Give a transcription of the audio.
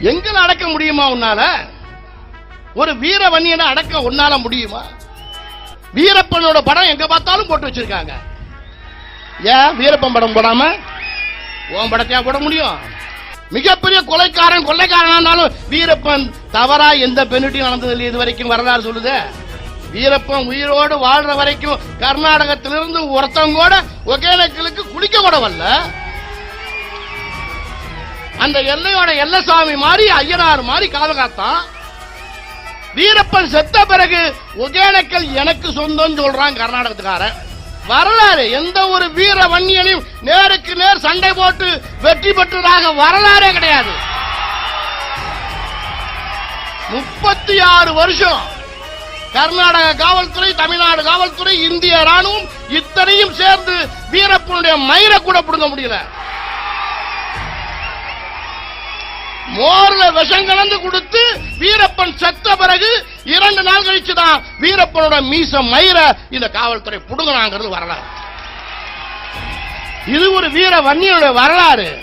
எங்களை அடக்க முடியுமா உன்னால? ஒரு வீர வன்னியனை அடக்க உன்னால முடியுமா? வீரப்பனோட படம் எங்க பார்த்தாலும் போட்டு வச்சிருக்காங்க. ஏன் வீரப்பன் படம் போடாம? உன் படத்தையா போட முடியும்? மிகப்பெரிய கொலைக்காரன் கொள்ளைக்காரனாலும் இருந்தாலும் வீரப்பன் தவறா எந்த பெண்ணிட்டையும் நடந்தது இல்லை இது வரைக்கும் வரலாறு சொல்லுதே. வீரப்பன் உயிரோடு வாழ்ற வரைக்கும் கர்நாடகத்திலிருந்து ஒருத்தவங்க கூட ஒகேனக்கலுக்கு குளிக்க கூட வரல. அந்த எல்லையோட எல்லசாமி மாதிரி ஐயனார் மாதிரி காலகாத்தான் வீரப்பன் செத்த பிறகு ஒகேனக்கல் எனக்கு சொந்தம் சொல்றான் கர்நாடகத்துக்காரன். வரலாறு எந்த ஒரு வீர வன்னியனையும் நேருக்கு நேர் சண்டை போட்டு வெற்றி பெற்றதாக வரலாறே கிடையாது. முப்பத்தி ஆறு வருஷம். கர்நாடக காவல்துறை தமிழ்நாடு காவல்துறை இந்திய ராணுவம் இத்தனையும் சேர்ந்து வீரப்பனுடைய மயிரை கூட பிடுங்க முடியல. மோர்ல விஷம் கலந்து கொடுத்து வீரப்பன் செத்த பிறகு இரண்டு நாள் கழிச்சு தான் வீரப்பனோட மீச மயிர இந்த காவல்துறை புடுங்கினாங்கிறது வரலாறு. இது ஒரு வீர வன்னியனுடைய வரலாறு.